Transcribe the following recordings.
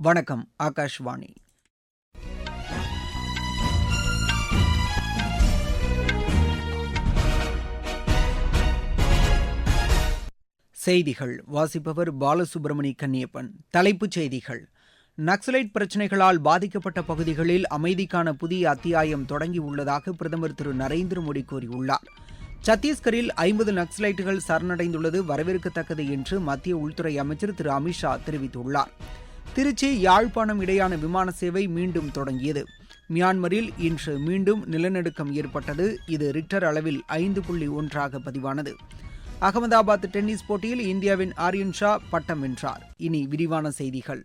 வணக்கம் ஆகாஷ்வாணி. செய்திகள் வாசிப்பவர் பாலசுப்ரமணி கன்னியப்பன். தலைப்புச் செய்திகள். நக்சலைட் பிரச்சினைகளால் பாதிக்கப்பட்ட பகுதிகளில் அமைதிக்கான புதிய அத்தியாயம் தொடங்கியுள்ளதாக பிரதமர் திரு. நரேந்திர மோடி கூறியுள்ளார். சத்தீஸ்கரில் ஐம்பது நக்சலைட்டுகள் சரணடைந்துள்ளது வரவேற்கத்தக்கது என்று மத்திய உள்துறை அமைச்சர் திரு. அமித்ஷா தெரிவித்துள்ளார். திருச்சி யாழ்ப்பாணம் இடையான விமான சேவை மீண்டும் தொடங்கியது. மியான்மரில் இன்று மீண்டும் நிலநடுக்கம் ஏற்பட்டது. இது ரிக்டர் அளவில் ஐந்து புள்ளி ஒன்றாக பதிவானது. அகமதாபாத் டென்னிஸ் போட்டியில் இந்தியாவின் ஆரியன் ஷா பட்டம் வென்றார். இனி விரிவான செய்திகள்.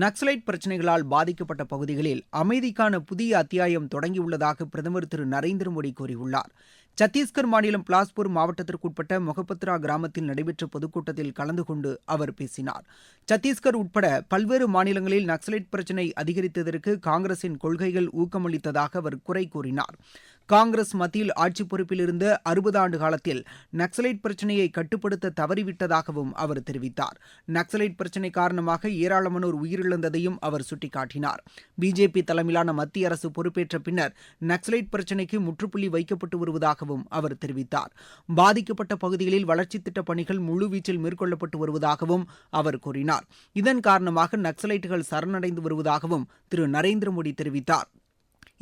நக்சலைட் பிரச்சினைகளால் பாதிக்கப்பட்ட பகுதிகளில் அமைதிக்கான புதிய அத்தியாயம் தொடங்கியுள்ளதாக பிரதமர் திரு நரேந்திர மோடி கூறியுள்ளார். சத்தீஸ்கர் மாநிலம் பிலாஸ்பூர் மாவட்டத்திற்குட்பட்ட மொகபத்ரா கிராமத்தில் நடைபெற்ற பொதுக்கூட்டத்தில் கலந்து கொண்டு அவர் பேசினார். சத்தீஸ்கர் உட்பட பல்வேறு மாநிலங்களில் நக்சலைட் பிரச்சினை அதிகரித்ததற்கு காங்கிரசின் கொள்கைகள் ஊக்கமளித்ததாக அவர் குறை கூறினார். காங்கிரஸ் மத்தியில் ஆட்சி பொறுப்பில் இருந்த அறுபது ஆண்டு காலத்தில் நக்சலைட் பிரச்சினையை கட்டுப்படுத்த தவறிவிட்டதாகவும் அவர் தெரிவித்தார். நக்சலைட் பிரச்சினை காரணமாக ஏராளமானோர் உயிரிழந்ததையும் அவர் சுட்டிக்காட்டினார். பிஜேபி தலைமையிலான மத்திய அரசு பொறுப்பேற்ற பின்னர் நக்சலைட் பிரச்சினைக்கு முற்றுப்புள்ளி வைக்கப்பட்டு வருவதாகவும் அவர் தெரிவித்தார். பாதிக்கப்பட்ட பகுதிகளில் வளர்ச்சித் திட்டப் பணிகள் முழுவீச்சில் மேற்கொள்ளப்பட்டு வருவதாகவும் அவர் கூறினார். இதன் காரணமாக நக்சலைட்டுகள் சரணடைந்து வருவதாகவும் திரு நரேந்திர மோடி தெரிவித்தார்.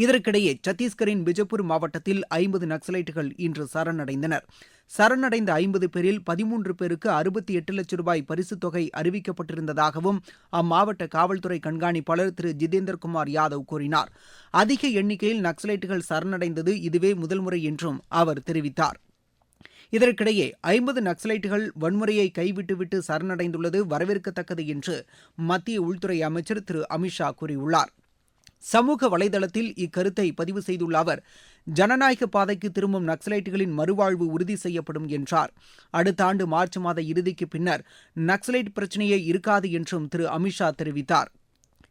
இதற்கிடையே சத்தீஸ்கரின் பிஜப்பூர் மாவட்டத்தில் ஐம்பது நக்சலைட்டுகள் இன்று சரணடைந்தனர். சரணடைந்த ஐம்பது பேரில் பதிமூன்று பேருக்கு அறுபத்தி எட்டு லட்சம் ரூபாய் பரிசுத் தொகை அறிவிக்கப்பட்டிருந்ததாகவும் அம்மாவட்ட காவல்துறை கண்காணிப்பாளர் திரு ஜிதேந்தர்குமார் யாதவ் கூறினார். அதிக எண்ணிக்கையில் நக்சலைட்டுகள் சரணடைந்தது இதுவே முதல் முறை என்றும் அவர் தெரிவித்தார். இதற்கிடையே ஐம்பது நக்சலைட்டுகள் வன்முறையை கைவிட்டுவிட்டு சரணடைந்துள்ளது வரவேற்கத்தக்கது என்று மத்திய உள்துறை அமைச்சர் திரு அமித்ஷா கூறியுள்ளார். சமூக வலைதளத்தில் இக்கருத்தை பதிவு செய்துள்ள அவர் ஜனநாயக பாதைக்கு திரும்பும் நக்சலைட்டுகளின் மறுவாழ்வு உறுதி செய்யப்படும் என்றார். அடுத்த ஆண்டு மார்ச் மாத இறுதிக்கு பின்னர் நக்சலைட் பிரச்சினையே இருக்காது என்றும் திரு அமித்ஷா தெரிவித்தார்.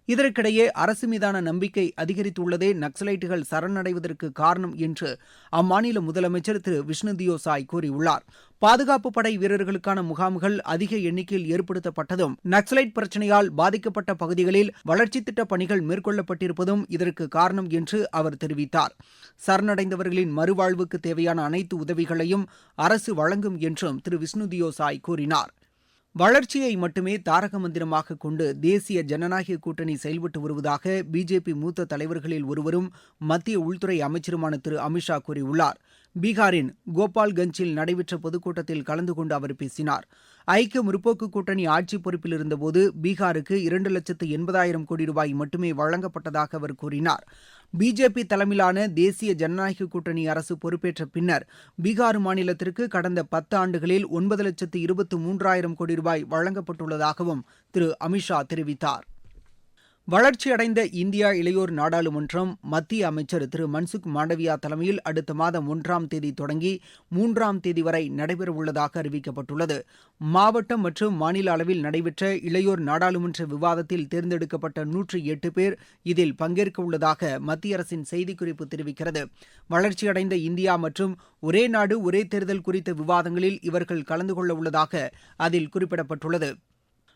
இதற்கிடையே அரசு மீதான நம்பிக்கை அதிகரித்துள்ளதே நக்சலைட்டுகள் சரணடைவதற்கு காரணம் என்று அம்மாநில முதலமைச்சர் திரு. விஷ்ணுதியோ சாய் கூறியுள்ளார். பாதுகாப்பு படை வீரர்களுக்கான முகாம்கள் அதிக எண்ணிக்கையில் ஏற்படுத்தப்பட்டதும் நக்சலைட் பிரச்சினையால் பாதிக்கப்பட்ட பகுதிகளில் வளர்ச்சித் திட்ட பணிகள் மேற்கொள்ளப்பட்டிருப்பதும் இதற்கு காரணம் என்று அவர் தெரிவித்தார். சரணடைந்தவர்களின் மறுவாழ்வுக்கு தேவையான அனைத்து உதவிகளையும் அரசு வழங்கும் என்றும் திரு. விஷ்ணுதியோ சாய் கூறினார். வளர்ச்சியை மட்டுமே தாரக மந்திரமாக கொண்டு தேசிய ஜனநாயக கூட்டணி செயல்பட்டு வருவதாக பிஜேபி மூத்த தலைவர்களில் ஒருவரும் மத்திய உள்துறை அமைச்சருமான திரு. அமித்ஷா கூறியுள்ளார். பீகாரின் கோபால்கஞ்சில் நடைபெற்ற பொதுக்கூட்டத்தில் கலந்து கொண்டு அவர் பேசினார். ஐக்கிய முற்போக்கு கூட்டணி ஆட்சி பொறுப்பில் இருந்தபோது பீகாருக்கு இரண்டு லட்சத்து எண்பதாயிரம் கோடி ரூபாய் மட்டுமே வழங்கப்பட்டதாக அவர் கூறினார். பிஜேபி தலைமையிலான தேசிய ஜனநாயக கூட்டணி அரசு பொறுப்பேற்ற பின்னர் பீகார் மாநிலத்திற்கு கடந்த பத்து ஆண்டுகளில் ஒன்பது லட்சத்து இருபத்து மூன்றாயிரம் கோடி ரூபாய் வழங்கப்பட்டுள்ளதாகவும் திரு அமித்ஷா தெரிவித்தார். வளர்ச்சியடைந்த இந்தியா இளையோர் நாடாளுமன்றம் மத்திய அமைச்சர் திரு மன்சுக் மாண்டவியா தலைமையில் அடுத்த மாதம் ஒன்றாம் தேதி தொடங்கி மூன்றாம் தேதி வரை நடைபெறவுள்ளதாக அறிவிக்கப்பட்டுள்ளது. மாவட்டம் மற்றும் மாநில அளவில் நடைபெற்ற இளையோர் நாடாளுமன்ற விவாதத்தில் தேர்ந்தெடுக்கப்பட்ட நூற்றி எட்டு பேர் இதில் பங்கேற்கவுள்ளதாக மத்திய அரசின் செய்திக்குறிப்பு தெரிவிக்கிறது. வளர்ச்சியடைந்த இந்தியா மற்றும் ஒரே நாடு ஒரே தேர்தல் குறித்த விவாதங்களில் இவர்கள் கலந்து கொள்ள உள்ளதாக அதில் குறிப்பிடப்பட்டுள்ளது.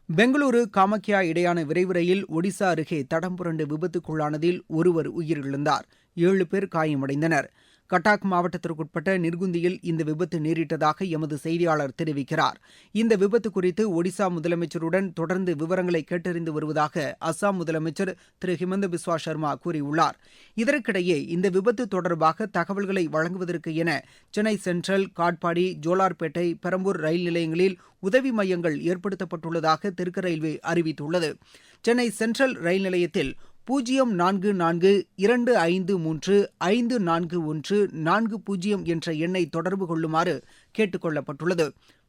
பெங்களூரு காமக்யா இடையான விரைவு ரயில் ஒடிசா அருகே தடம் புரண்டு விபத்துக்குள்ளானதில் ஒருவர் உயிரிழந்தார். ஏழு பேர் காயமடைந்தனர். கட்டாக் மாவட்டத்திற்குட்பட்ட நிர்குந்தியில் இந்த விபத்து நேரிட்டதாக எமது செய்தியாளர் தெரிவிக்கிறார். இந்த விபத்து குறித்து ஒடிசா முதலமைச்சருடன் தொடர்ந்து விவரங்களை கேட்டறிந்து வருவதாக அஸ்ஸாம் முதலமைச்சர் திரு. ஹிமந்த பிஸ்வா சர்மா கூறியுள்ளார். இதற்கிடையே இந்த விபத்து தொடர்பாக தகவல்களை வழங்குவதற்கு என சென்னை சென்ட்ரல் காட்பாடி ஜோலார்பேட்டை பெரம்பூர் ரயில் நிலையங்களில் உதவி மையங்கள் ஏற்படுத்தப்பட்டுள்ளதாக தெற்கு ரயில்வே அறிவித்துள்ளது. சென்னை சென்ட்ரல் ரயில் நிலையத்தில் பூஜ்ஜியம் நான்கு நான்கு இரண்டு ஐந்து மூன்று ஐந்து நான்கு ஒன்று நான்கு பூஜ்ஜியம் என்ற எண்ணை தொடர்பு கொள்ளுமாறு கேட்டுக் கொள்ளப்பட்டுள்ளது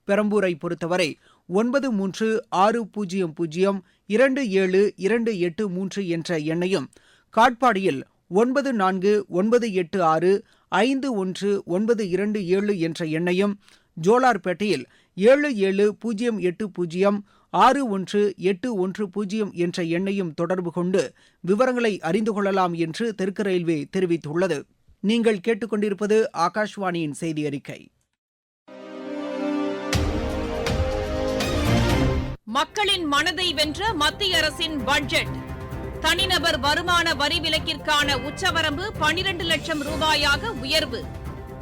பெரம்பூரை பொறுத்தவரை ஒன்பது மூன்று ஆறு பூஜ்ஜியம் பூஜ்ஜியம் இரண்டு ஏழு இரண்டு எட்டு மூன்று என்ற எண்ணையும் காட்பாடியில் ஒன்பது நான்கு ஒன்பது எட்டு ஆறு ஐந்து ஒன்று ஒன்பது இரண்டு ஏழு என்ற எண்ணையும் ஜோலார்பேட்டையில் ஏழு ஏழு பூஜ்ஜியம் எட்டு பூஜ்ஜியம் ஆறு ஒன்று எட்டு ஒன்று பூஜ்ஜியம் என்ற எண்ணையும் தொடர்பு கொண்டு விவரங்களை அறிந்து கொள்ளலாம் என்று தெற்கு ரயில்வே தெரிவித்துள்ளது. நீங்கள் கேட்டுக்கொண்டிருப்பது ஆகாஷ்வாணியின் செய்தி அறிக்கை மக்களின் மனதை வென்ற மத்திய அரசின் பட்ஜெட். தனிநபர் வருமான வரி விலக்கிற்கான உச்சவரம்பு பனிரண்டு லட்சம் ரூபாயாக உயர்வு.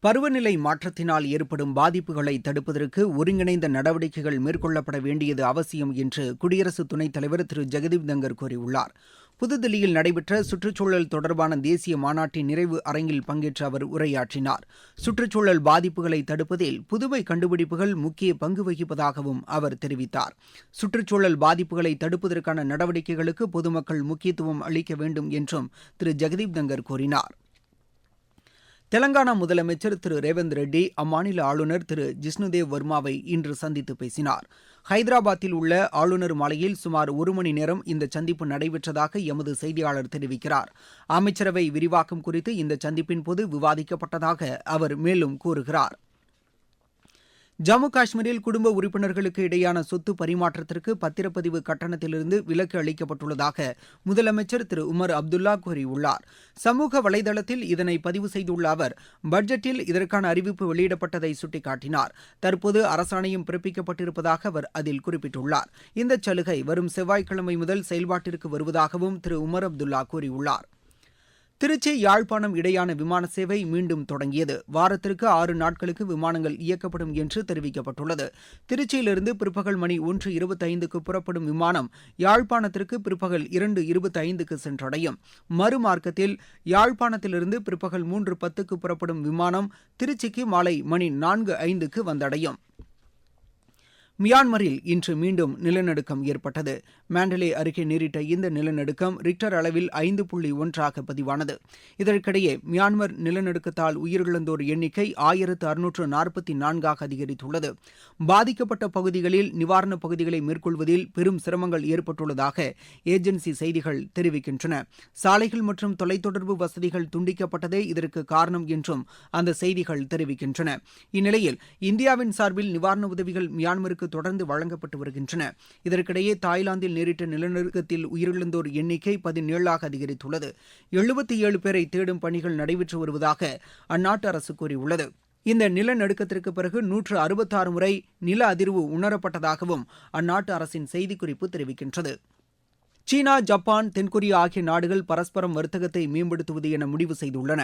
பருவநிலை மாற்றத்தினால் ஏற்படும் பாதிப்புகளை தடுப்பதற்கு ஒருங்கிணைந்த நடவடிக்கைகள் மேற்கொள்ளப்பட வேண்டியது அவசியம் என்று குடியரசு துணைத் தலைவர் திரு. ஜெகதீப் தங்கர் கூறியுள்ளார். புதுதில்லியில் நடைபெற்ற சுற்றுச்சூழல் தொடர்பான தேசிய மாநாட்டின் நிறைவு அரங்கில் பங்கேற்று அவர் உரையாற்றினார். சுற்றுச்சூழல் பாதிப்புகளை தடுப்பதில் புதுமை கண்டுபிடிப்புகள் முக்கிய பங்கு வகிப்பதாகவும் அவர் தெரிவித்தார். சுற்றுச்சூழல் பாதிப்புகளை தடுப்பதற்கான நடவடிக்கைகளுக்கு பொதுமக்கள் முக்கியத்துவம் அளிக்க வேண்டும் என்றும் திரு. ஜெகதீப் தங்கர் கூறினார். தெலங்கானா முதலமைச்சர் திரு ரேவந்த் ரெட்டி அம்மாநில ஆளுநர் திரு ஜிஷ்ணுதேவ் வர்மாவை இன்று சந்தித்து பேசினார். ஹைதராபாத்தில் உள்ள ஆளுநர் மாலையில் சுமார் ஒரு மணி நேரம் இந்த சந்திப்பு நடைபெற்றதாக எமது செய்தியாளர் தெரிவிக்கிறார். அமைச்சரவை விரிவாக்கம் குறித்து இந்த சந்திப்பின் போது விவாதிக்கப்பட்டதாக அவர் மேலும் கூறுகிறார். ஜம்மு காஷ்மீரில் குடும்ப உறுப்பினர்களுக்கு இடையான சொத்து பரிமாற்றத்திற்கு பத்திரப்பதிவு கட்டணத்திலிருந்து விலக்கு அளிக்கப்பட்டுள்ளதாக முதலமைச்சர் திரு உமர் அப்துல்லா கூறியுள்ளார். சமூக வலைதளத்தில் இதனை பதிவு செய்துள்ள அவர் பட்ஜெட்டில் இதற்கான அறிவிப்பு வெளியிடப்பட்டதை சுட்டிக்காட்டினார். தற்போது அரசாணையும் பிறப்பிக்கப்பட்டிருப்பதாக அவர் அதில் குறிப்பிட்டுள்ளார். இந்த சலுகை வரும் செவ்வாய்க்கிழமை முதல் செயல்பாட்டிற்கு வருவதாகவும் திரு உமர் அப்துல்லா கூறியுள்ளார். திருச்சி யாழ்ப்பாணம் இடையான விமான சேவை மீண்டும் தொடங்கியது. வாரத்திற்கு ஆறு நாட்களுக்கு விமானங்கள் இயக்கப்படும் என்று தெரிவிக்கப்பட்டுள்ளது. திருச்சியிலிருந்து பிற்பகல் மணி ஒன்று இருபத்தைந்துக்கு புறப்படும் விமானம் யாழ்ப்பாணத்திற்கு பிற்பகல் இரண்டு இருபத்தைந்துக்கு சென்றடையும். மறுமார்க்கத்தில் யாழ்ப்பாணத்திலிருந்து பிற்பகல் மூன்று பத்துக்கு புறப்படும் விமானம் திருச்சிக்கு மாலை மணி நான்கு ஐந்துக்கு வந்தடையும். மியான்மரில் இன்று மீண்டும் நிலநடுக்கம் ஏற்பட்டது. மாண்டலே அருகே நேரிட்ட இந்த நிலநடுக்கம் ரிக்டர் அளவில் ஐந்து புள்ளி ஒன்றாக பதிவானது. இதற்கிடையே மியான்மர் நிலநடுக்கத்தால் உயிரிழந்தோர் எண்ணிக்கை ஆயிரத்து அறுநூற்று நாற்பத்தி நான்காக அதிகரித்துள்ளது. பாதிக்கப்பட்ட பகுதிகளில் நிவாரணப் பகுதிகளை மேற்கொள்வதில் பெரும் சிரமங்கள் ஏற்பட்டுள்ளதாக ஏஜென்சி செய்திகள் தெரிவிக்கின்றன. சாலைகள் மற்றும் தொலைத்தொடர்பு வசதிகள் துண்டிக்கப்பட்டதே இதற்கு காரணம் என்றும் அந்த செய்திகள் தெரிவிக்கின்றன. இந்நிலையில் இந்தியாவின் சார்பில் நிவாரண உதவிகள் மியான்மருக்கு தொடர்ந்து வழங்கப்பட்டு வருகின்றன. இதற்கிடையே தாய்லாந்தில் நேரிட்ட நிலநடுக்கத்தில் உயிரிழந்தோர் எண்ணிக்கை பதினேழாக அதிகரித்துள்ளது. எழுபத்தி ஏழு பேரை தேடும் பணிகள் நடைபெற்று வருவதாக அந்நாட்டு அரசு கூறியுள்ளது. இந்த நிலநடுக்கத்திற்கு பிறகு நூற்று அறுபத்தாறு முறை நில அதிர்வு உணரப்பட்டதாகவும் அந்நாட்டு அரசின் செய்திக்குறிப்பு தெரிவிக்கின்றது. சீனா ஜப்பான் தென்கொரியா ஆகிய நாடுகள் பரஸ்பரம் வர்த்தகத்தை மேம்படுத்துவது என முடிவு செய்துள்ளன.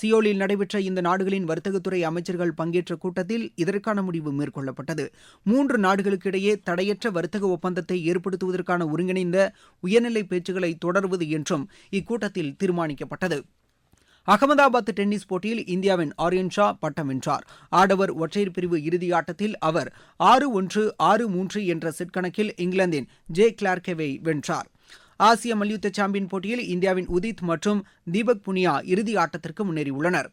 சியோலில் நடைபெற்ற இந்த நாடுகளின் வர்த்தகத்துறை அமைச்சர்கள் பங்கேற்ற கூட்டத்தில் இதற்கான முடிவு மேற்கொள்ளப்பட்டது. மூன்று நாடுகளுக்கு இடையே தடையற்ற வர்த்தக ஒப்பந்தத்தை ஏற்படுத்துவதற்கான ஒருங்கிணைந்த உயர்நிலை பேச்சுக்களை தொடர்வது என்றும் இக்கூட்டத்தில் தீர்மானிக்கப்பட்டது. அகமதாபாத் டென்னிஸ் போட்டியில் இந்தியாவின் ஆரியன் ஷா பட்டம் வென்றார். ஆடவர் ஒற்றையர் பிரிவு இறுதி ஆட்டத்தில் அவர் ஆறு ஒன்று ஆறு மூன்று என்ற செட் கணக்கில் இங்கிலாந்தின் ஜே கிளார்கேவை வென்றார். ஆசிய மல்யுத்த சாம்பியன் போட்டியில் இந்தியாவின் உதித் மற்றும் தீபக் புனியா இறுதி ஆட்டத்திற்கு முன்னேறியுள்ளனர்.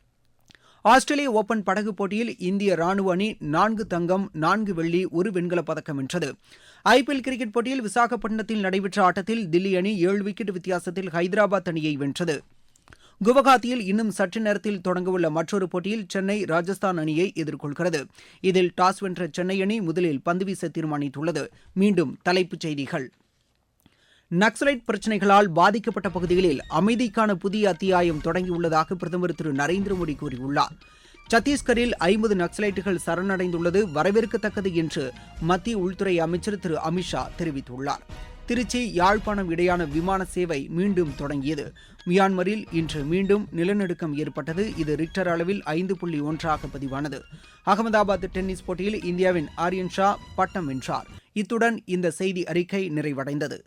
ஆஸ்திரேலிய ஓபன் படகு போட்டியில் இந்திய ராணுவ அணி நான்கு தங்கம் நான்கு வெள்ளி ஒரு வெண்கலப் பதக்கம் வென்றது. ஐபிஎல் கிரிக்கெட் போட்டியில் விசாகப்பட்டினத்தில் நடைபெற்ற ஆட்டத்தில் தில்லி அணி ஏழு விக்கெட் வித்தியாசத்தில் ஹைதராபாத் அணியை வென்றது. குவஹாத்தியில் இன்னும் சற்று நேரத்தில் தொடங்கவுள்ள மற்றொரு போட்டியில் சென்னை ராஜஸ்தான் அணியை எதிர்கொள்கிறது. இதில் டாஸ் வென்ற சென்னை அணி முதலில் பந்துவீச தீர்மானித்துள்ளது. மீண்டும் தலைப்புச் செய்திகள். நக்சலைட் பிரச்சினைகளால் பாதிக்கப்பட்ட பகுதிகளில் அமைதிக்கான புதிய அத்தியாயம் தொடங்கியுள்ளதாக பிரதமர் திரு நரேந்திர மோடி கூறியுள்ளார். சத்தீஸ்கரில் ஐம்பது நக்சலைட்டுகள் சரணடைந்துள்ளது வரவேற்கத்தக்கது என்று மத்திய உள்துறை அமைச்சர் திரு அமித்ஷா தெரிவித்துள்ளார். திருச்சி யாழ்ப்பாணம் இடையான விமான சேவை மீண்டும் தொடங்கியது. மியான்மரில் இன்று மீண்டும் நிலநடுக்கம் ஏற்பட்டது. இது ரிக்டர் அளவில் ஐந்து புள்ளி ஒன்றாக பதிவானது. அகமதாபாத் டென்னிஸ் போட்டியில் இந்தியாவின் ஆரியன் ஷா பட்டம் வென்றார். இத்துடன் இந்த செய்தி அறிக்கை நிறைவடைந்தது.